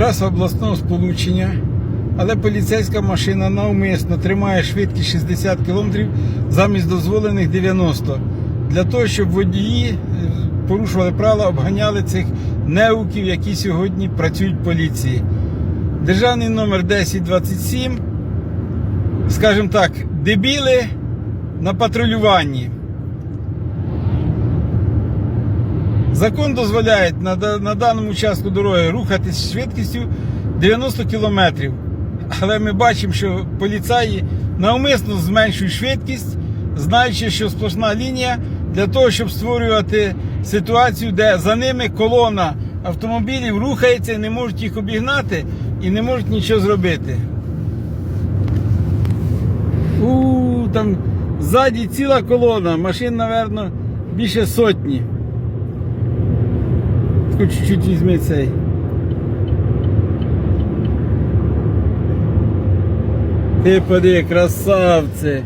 Траса обласного сполучення, але поліцейська машина навмисно тримає швидкість 60 км замість дозволених 90 для того, щоб водії е, порушували правила, обганяли цих неуків, які сьогодні працюють в поліції. Державний номер 1027, скажімо так, дебіли на патрулюванні. Закон дозволяє на, на даному участку дороги рухатись швидкістю 90 км. Але ми бачимо, що поліцаї навмисно зменшують швидкість, знаючи, що сплошна лінія для того, щоб створювати ситуацію, де за ними колона автомобілів рухається, не можуть їх обігнати і не можуть нічого зробити. У там ззаді ціла колона, машин, напевно, більше сотні. Таку чуть-чуть візьми цей. Ти поди, красавці.